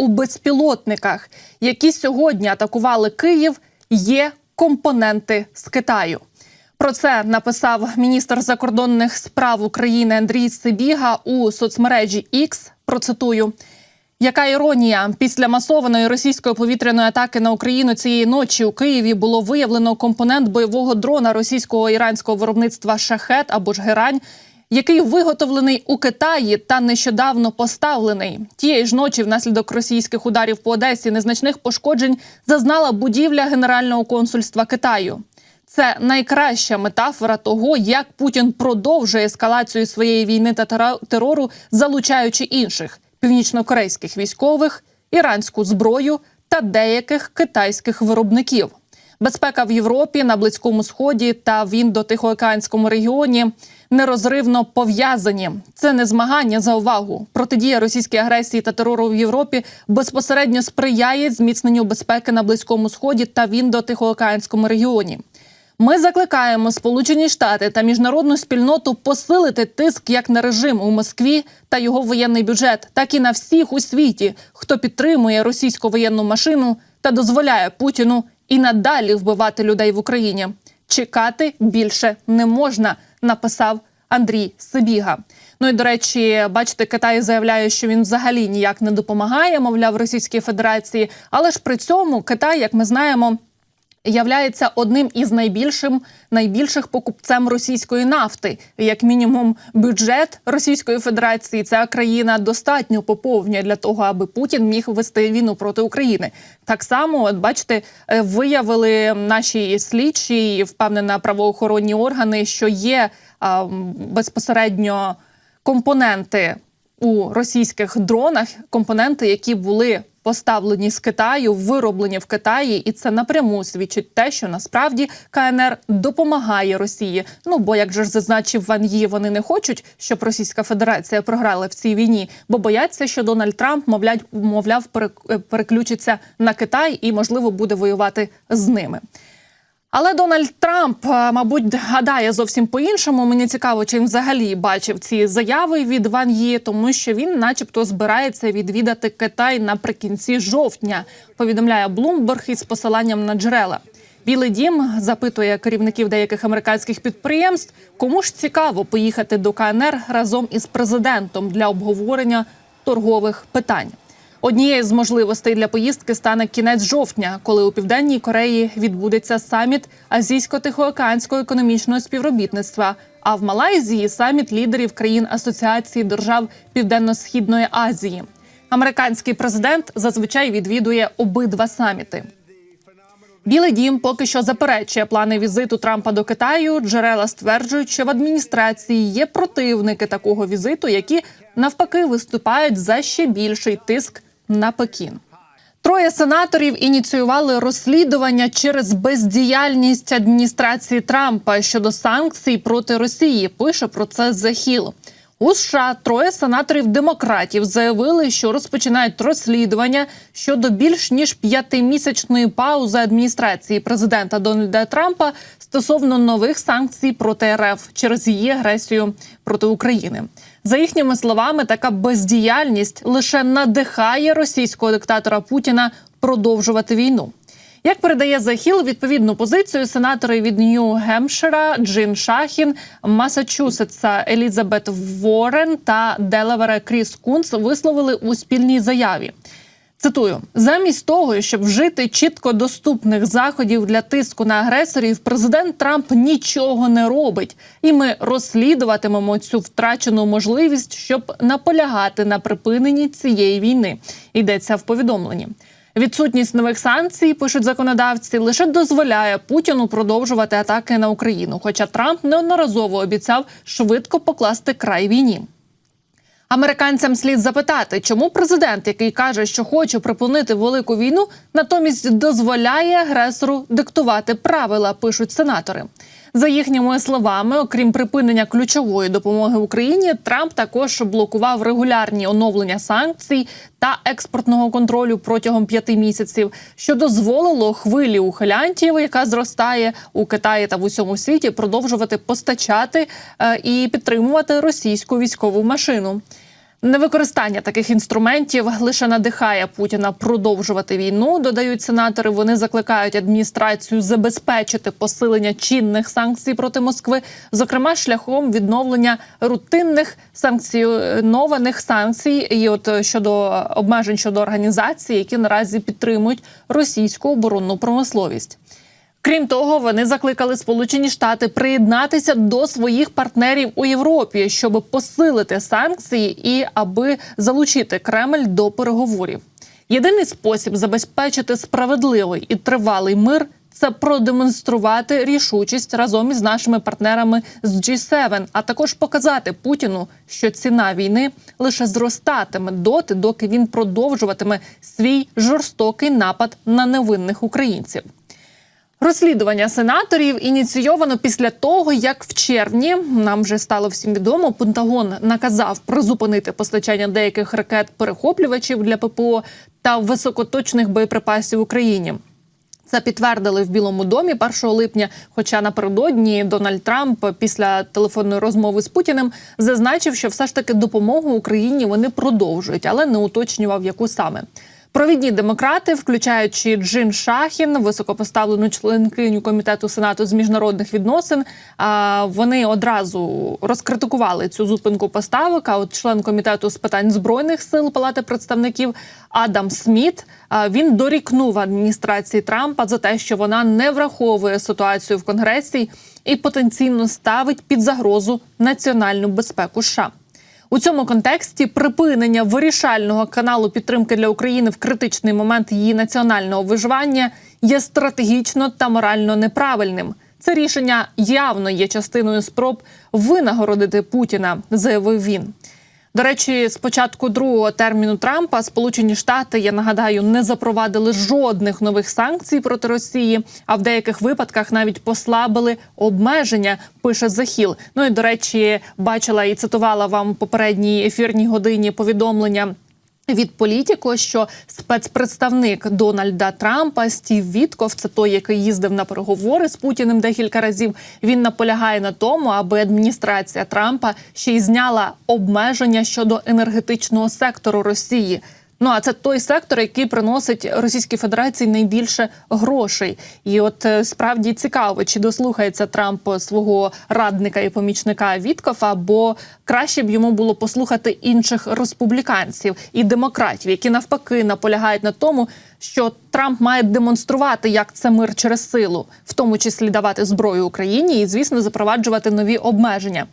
у безпілотниках, які сьогодні атакували Київ, є компоненти з Китаю. Про це написав міністр закордонних справ України Андрій Сибіга у соцмережі X. Процитую. Яка іронія після масованої російської повітряної атаки на Україну цієї ночі у Києві було виявлено компонент бойового дрона російського іранського виробництва шахет або ж герань, який виготовлений у Китаї та нещодавно поставлений. Тієї ж ночі, внаслідок російських ударів по Одесі, незначних пошкоджень зазнала будівля Генерального консульства Китаю. Це найкраща метафора того, як Путін продовжує ескалацію своєї війни та терору, залучаючи інших північнокорейських військових, іранську зброю та деяких китайських виробників. Безпека в Європі, на Близькому Сході та в індотихоокеанському регіоні нерозривно пов'язані. Це не змагання за увагу. Протидія російській агресії та терору в Європі безпосередньо сприяє зміцненню безпеки на Близькому Сході та в індотихоокеанському регіоні. Ми закликаємо Сполучені Штати та міжнародну спільноту посилити тиск як на режим у Москві та його воєнний бюджет, так і на всіх у світі, хто підтримує російську воєнну машину та дозволяє Путіну і надалі вбивати людей в Україні. Чекати більше не можна, написав Андрій Сибіга. Ну і до речі, бачите, Китай заявляє, що він взагалі ніяк не допомагає, мовляв, Російській Федерації. Але ж при цьому Китай, як ми знаємо, являється одним із найбільшим найбільших покупцем російської нафти. Як мінімум, бюджет Російської Федерації ця країна достатньо поповнює для того, аби Путін міг вести війну проти України. Так само, от бачите, е, виявили наші слідчі і впевнена правоохоронні органи, що є а, безпосередньо компоненти у російських дронах, компоненти, які були поставлені з Китаю, вироблені в Китаї, і це напряму свідчить те, що насправді КНР допомагає Росії. Ну бо як же ж зазначив Ван Ї, вони не хочуть, щоб Російська Федерація програла в цій війні, бо бояться, що Дональд Трамп мовляв, мовляв перек- переключиться на Китай і можливо буде воювати з ними. Але Дональд Трамп, е, мабуть, гадає зовсім по-іншому. Мені цікаво, чи він взагалі бачив ці заяви від Ван Ї, тому що він, начебто, збирається відвідати Китай наприкінці жовтня. Повідомляє Блумберг із посиланням на джерела. Білий дім запитує керівників деяких американських підприємств, кому ж цікаво поїхати до КНР разом із президентом для обговорення торгових питань. Однією з можливостей для поїздки стане кінець жовтня, коли у південній Кореї відбудеться саміт Азійсько-Тихоокеанського економічного співробітництва. А в Малайзії саміт лідерів країн Асоціації держав Південно-Східної Азії. Американський президент зазвичай відвідує обидва саміти. Білий дім поки що заперечує плани візиту Трампа до Китаю. Джерела стверджують, що в адміністрації є противники такого візиту, які навпаки виступають за ще більший тиск на Пекін. Троє сенаторів ініціювали розслідування через бездіяльність адміністрації Трампа щодо санкцій проти Росії. Пише про це Hill. У США троє сенаторів демократів заявили, що розпочинають розслідування щодо більш ніж п'ятимісячної паузи адміністрації президента Дональда Трампа стосовно нових санкцій проти РФ через її агресію проти України. За їхніми словами, така бездіяльність лише надихає російського диктатора Путіна продовжувати війну. Як передає захіл відповідну позицію сенатори від Нью-Гемпшира Джин Шахін, Масачусетса Елізабет Ворен та Делавера Кріс Кунц висловили у спільній заяві. Цитую: замість того, щоб вжити чітко доступних заходів для тиску на агресорів, президент Трамп нічого не робить, і ми розслідуватимемо цю втрачену можливість, щоб наполягати на припиненні цієї війни. Йдеться в повідомленні. Відсутність нових санкцій, пишуть законодавці, лише дозволяє Путіну продовжувати атаки на Україну. Хоча Трамп неодноразово обіцяв швидко покласти край війні. Американцям слід запитати, чому президент, який каже, що хоче припинити велику війну, натомість дозволяє агресору диктувати правила, пишуть сенатори. За їхніми словами, окрім припинення ключової допомоги Україні, Трамп також блокував регулярні оновлення санкцій та експортного контролю протягом п'яти місяців, що дозволило хвилі ухилянтів, яка зростає у Китаї та в усьому світі, продовжувати постачати е, і підтримувати російську військову машину. Невикористання таких інструментів лише надихає Путіна продовжувати війну. Додають сенатори. Вони закликають адміністрацію забезпечити посилення чинних санкцій проти Москви, зокрема шляхом відновлення рутинних санкціонованих санкцій, і от щодо обмежень щодо організацій, які наразі підтримують російську оборонну промисловість. Крім того, вони закликали Сполучені Штати приєднатися до своїх партнерів у Європі, щоб посилити санкції і аби залучити Кремль до переговорів. Єдиний спосіб забезпечити справедливий і тривалий мир це продемонструвати рішучість разом із нашими партнерами з G7, а також показати Путіну, що ціна війни лише зростатиме доти, доки він продовжуватиме свій жорстокий напад на невинних українців. Розслідування сенаторів ініційовано після того, як в червні нам вже стало всім відомо, Пентагон наказав призупинити постачання деяких ракет-перехоплювачів для ППО та високоточних боєприпасів Україні. Це підтвердили в Білому домі 1 липня. Хоча напередодні Дональд Трамп після телефонної розмови з Путіним зазначив, що все ж таки допомогу Україні вони продовжують, але не уточнював, яку саме. Провідні демократи, включаючи Джин Шахін, високопоставлену членкиню комітету сенату з міжнародних відносин, вони одразу розкритикували цю зупинку поставок. А от член комітету з питань збройних сил Палати представників Адам Сміт він дорікнув адміністрації Трампа за те, що вона не враховує ситуацію в Конгресі і потенційно ставить під загрозу національну безпеку. США. У цьому контексті припинення вирішального каналу підтримки для України в критичний момент її національного виживання є стратегічно та морально неправильним. Це рішення явно є частиною спроб винагородити Путіна, заявив він. До речі, з початку другого терміну Трампа Сполучені Штати, я нагадаю, не запровадили жодних нових санкцій проти Росії, а в деяких випадках навіть послабили обмеження. Пише Захіл. Ну і до речі, бачила і цитувала вам попередній ефірній годині повідомлення. Від політіко, що спецпредставник Дональда Трампа Стів Вітков, це той, який їздив на переговори з Путіним декілька разів. Він наполягає на тому, аби адміністрація Трампа ще й зняла обмеження щодо енергетичного сектору Росії. Ну а це той сектор, який приносить Російській Федерації найбільше грошей. І от е, справді цікаво, чи дослухається Трамп свого радника і помічника Віткофа, бо краще б йому було послухати інших республіканців і демократів, які навпаки наполягають на тому, що Трамп має демонструвати, як це мир через силу, в тому числі давати зброю Україні і, звісно, запроваджувати нові обмеження.